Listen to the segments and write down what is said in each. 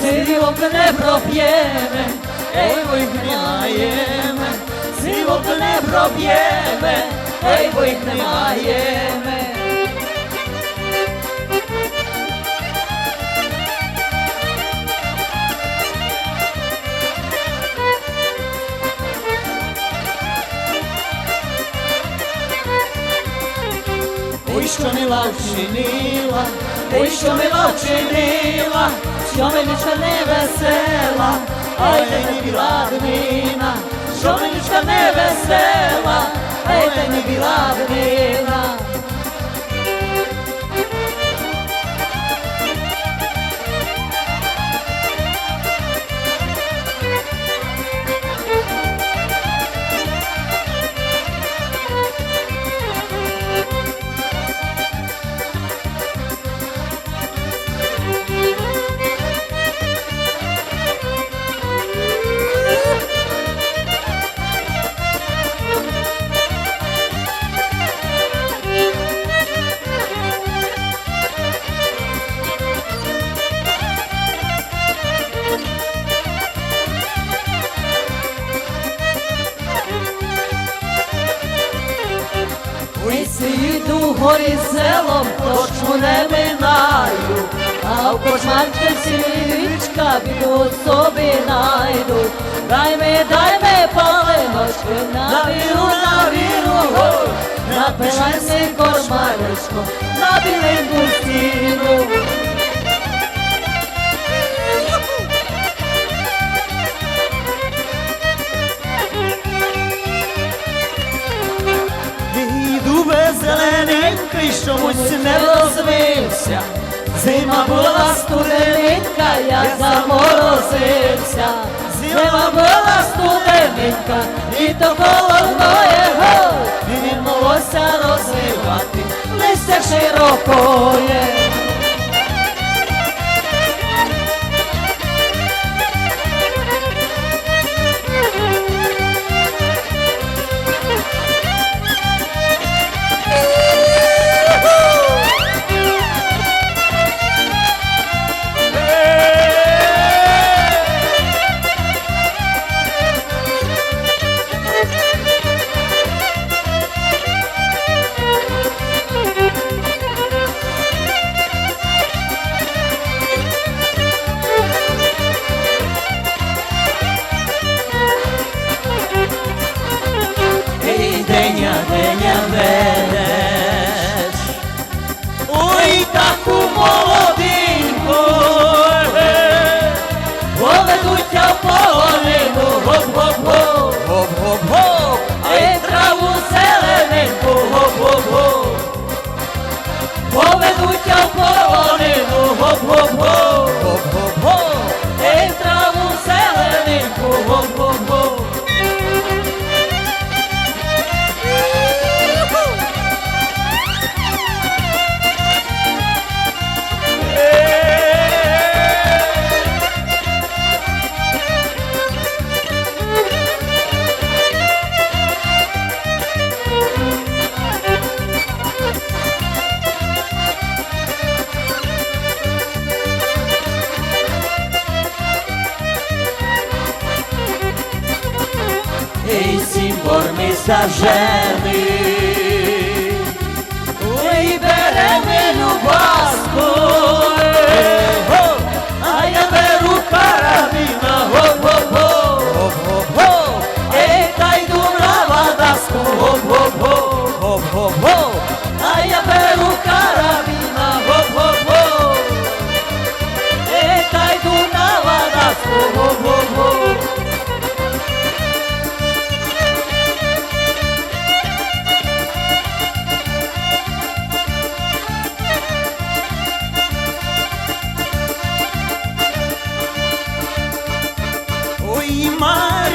Сивок не проп'ємо, ей, вигріваємо, сивок не проп'ємо, ей, вигріваємо. Ой, що мила вчинила, ой, що мила вчинила, що милічка не весела, ай не біла селом, точно не минаю, а в кошмарче свічка біду собі найду. Дай ми, дай ми паленочки, на віру, на віру, го, напишайся кошмарочко, на білинку стіну. Розвився. Зима була студенинка, я заморозився. Зима була студененька, літо холодно його, і він волосся розвивати, листя широкоє. Гоп-гоп-гоп. Ей, траву зелененьку, гоп-гоп-гоп. Поведуть я гоп-гоп-гоп. Сімбор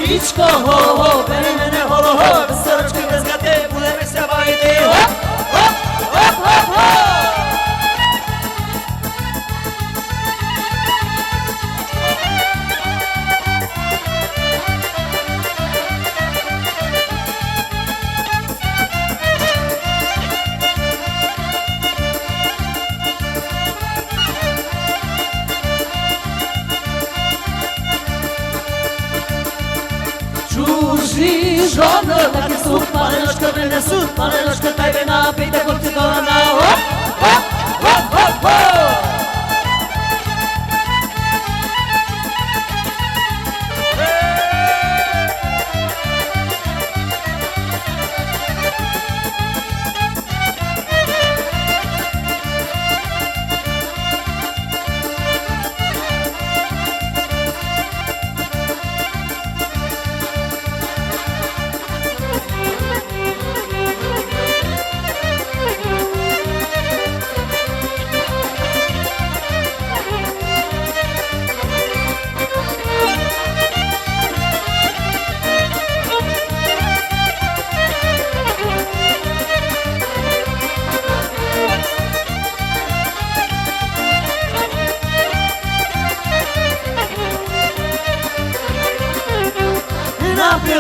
هیچگاه ها به من حالا na sud, ale loška taj ve napite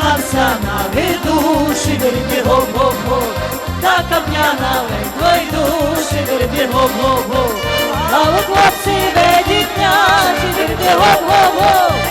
Напилася на виду, шиберді го го та така п'яна ледь душі шиберді го го го А от хлопці ведітня, шиберді гоп-гоп-гоп, як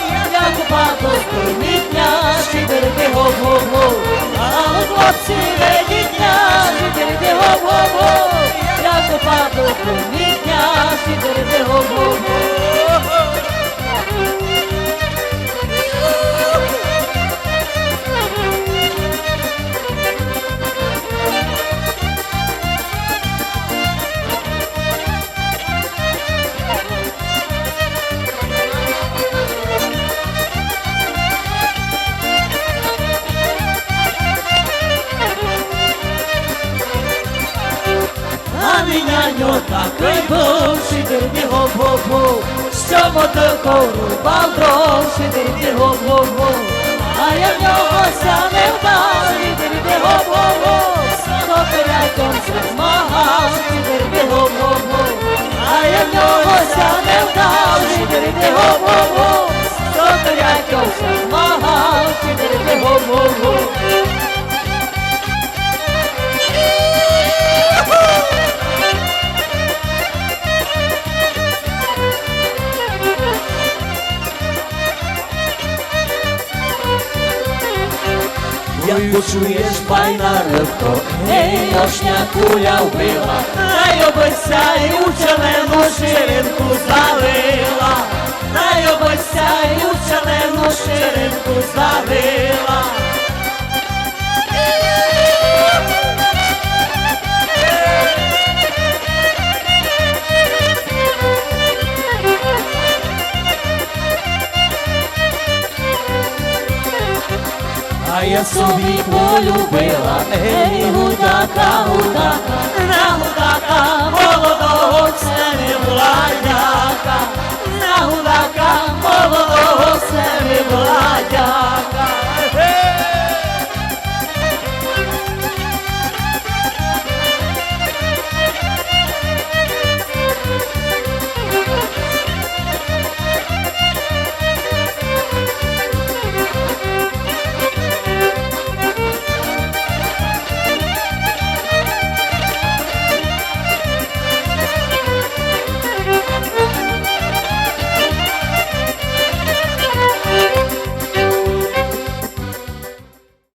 А няньо такий був, шидерді гоп-гоп-гоп, що мотокору балдров, шидерді гоп-гоп-гоп. А я в нього ся не вдав, шидерді гоп-гоп-гоп, Соколятом се змагав, шидерді гоп-гоп-гоп. А я в нього ся не вдав, шидерді гоп-гоп-гоп, Соколятом се змагав, шидерді гоп-гоп-гоп. Як почуєш файна рибко, ей, ошня куля вбила, найобися і у червону я собі полюбила, ей, гутака, гутака, на гутака, молодого це не влаяка, на гутака, молодого.